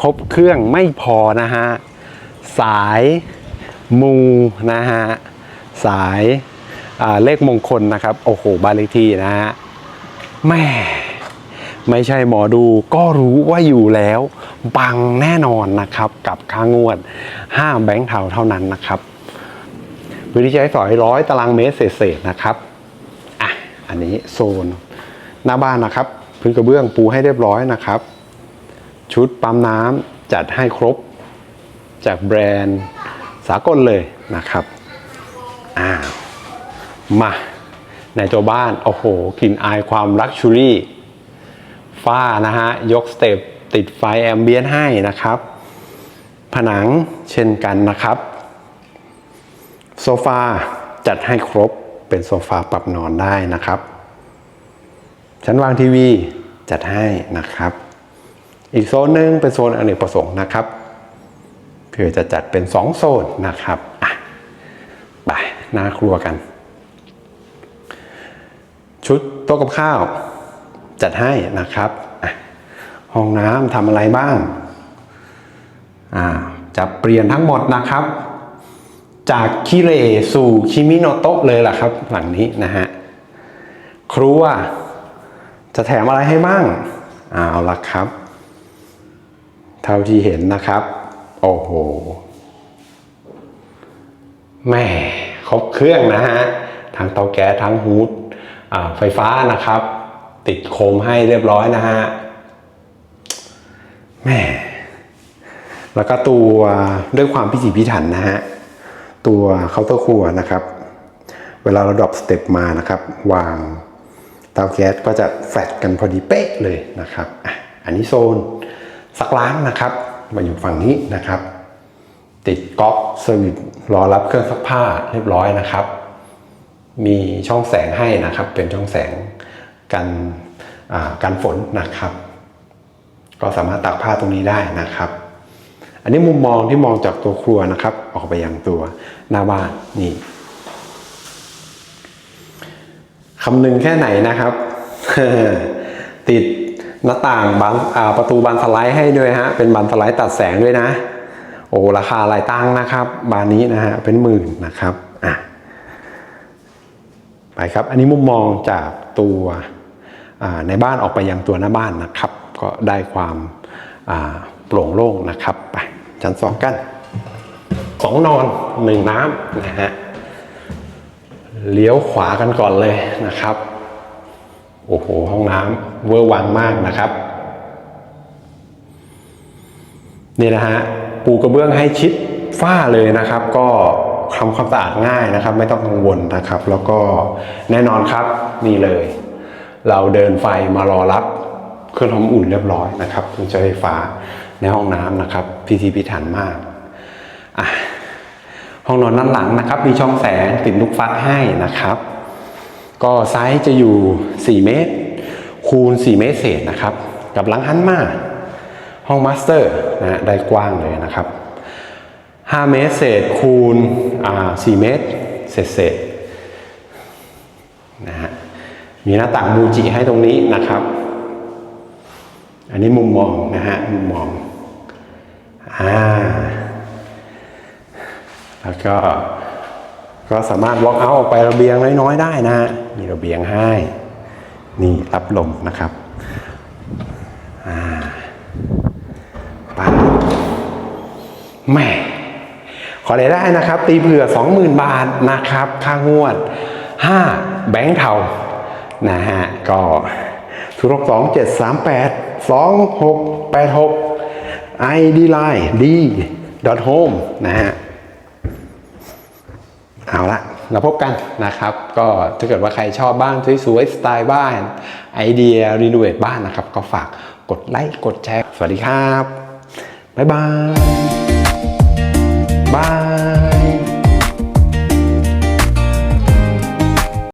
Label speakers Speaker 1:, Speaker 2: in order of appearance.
Speaker 1: ครบเครื่องไม่พอนะฮะ สายมูนะฮะ สายาเลขมงคลนะครับ โอ้โหบ้านเลขที่นะฮะแม่ไม่ใช่หมอดูก็รู้ว่าอยู่แล้วบังแน่นอนนะครับ กับค่างวด 5 แบงค์เทาเท่านั้นนะครับพื้นที่ใช้สอยร้อยตารางเมตรเศษๆนะครับอะอันนี้โซนหน้าบ้านนะครับ พื้นกระเบื้องปูให้เรียบร้อยนะครับ ชุดปั๊มน้ำจัดให้ครบจากแบรนด์สากลเลยนะครับอ้ามาในตัวบ้าน โอ้โหกลิ่นอายความลักชูรี่ฝ้านะฮะ ยกสเต็ปติดไฟแอมเบียนให้นะครับ ผนังเช่นกันนะครับ โซฟาจัดให้ครบเป็นโซฟาปรับนอนได้นะครับ ชั้นวางทีวีจัดให้นะครับ อีกโซนหนึ่งเป็นโซนอเนกประสงค์นะครับเพื่อจะจัดเป็น 2 โซนนะครับอะไปหน้าครัวกัน ชุดโต๊ะกับข้าว จัดให้นะครับห้องน้ำทำอะไรบ้างอ่าจะเปลี่ยนทั้งหมดนะครับ จากคิเรสู่คิมิโนโตะเลยล่ะครับ หลังนี้นะฮะครัวจะแถมอะไรให้บ้าง เอาละครับ เท่าที่เห็นนะครับ โอ้โหแม่ครบเครื่องนะฮะทั้งเตาแก๊สทั้งฮูดไฟฟ้านะครับ ติดโคมให้เรียบร้อยนะฮะแม่แล้วก็ตัวด้วยความพิถีพิถันนะฮะตัวเคาน์เตอร์ครัวนะครับ เวลาเราดรอปสเต็ปมานะครับ วางเตาแก๊สก็จะแฟลตกันพอดีเป๊ะเลยนะครับอะอันนี้โซน ซักล้างนะครับ มาอยู่ฝั่งนี้นะครับ ติดก๊อกเซอร์วิสรอรับเครื่องซักผ้าเรียบร้อยนะครับ มีช่องแสงให้นะครับ เป็นช่องแสงกันอ่ากันฝนนะครับ ก็สามารถตากผ้าตรงนี้ได้นะครับ อันนี้มุมมองที่มองจากตัวครัวนะครับ ออกไปยังตัวหน้าบ้านนี่คำนึงแค่ไหนนะครับ ติด หน้าต่างบานประตูบานสไลด์ให้ด้วยฮะ เป็นบานสไลด์ตัดแสงด้วยนะ โอ้ราคาหลายตังค์นะครับ บานนี้นะฮะ เป็นหมื่นนะครับ อะ ไปครับ อันนี้มุมมองจากตัวในบ้านออกไปยังตัวหน้าบ้านนะครับ ก็ได้ความโปร่งโล่งนะครับ ไปชั้นสองกันสองนอนหนึ่งน้ำนะฮะ เลี้ยวขวากันก่อนเลยนะครับ โอ้โห ห้องน้ำเวอร์วังมากนะครับ นี่นะฮะปูกระเบื้องให้ชิดฝ้าเลยนะครับ ก็ทำความสะอาดง่ายนะครับ ไม่ต้องกังวลนะครับ แล้วก็แน่นอนครับนี่เลย เราเดินไฟมารอรับเครื่องทำอุ่นเรียบร้อยนะครับเครื่องใช้ไฟฟ้าในห้องน้ำนะครับพิธีพิถันมากอะห้องนอนด้านหลังนะครับ มีช่องแสงติดลูกฟักให้นะครับ ก็ไซส์จะอยู่ 4 เมตร คูณ 4 เมตรเศษนะครับ กับหลังหันมา ห้องมาสเตอร์นะฮะได้กว้างเลยนะครับ 5 เมตรเศษคูณอ่า4เมตรเศษเศษนะฮะมีหน้าต่างมูจิให้ตรงนี้นะครับ อันนี้มุมมองนะฮะมุมมองอ่าแล้วก็ ก็สามารถ walk out ออกไประเบียงน้อยๆได้นะฮะมีระเบียงให้ นี่รับลมนะครับอ่าแหม่ขอได้ได้นะครับ ตีเผื่อ 20,000 บาทนะครับ ค่างวด 5 แบงค์เทานะฮะ ก็ทุกสองเจ็ดสามแปดสองหกแปดหก ID line d dot home นะฮะ เอาละเราพบกันนะครับ ก็ถ้าเกิดว่าใครชอบบ้านสวยๆสไตล์บ้าน ไอเดียรีโนเวทบ้านนะครับ ก็ฝากกดไลค์กดแชร์ สวัสดีครับ บ๊ายบายบาย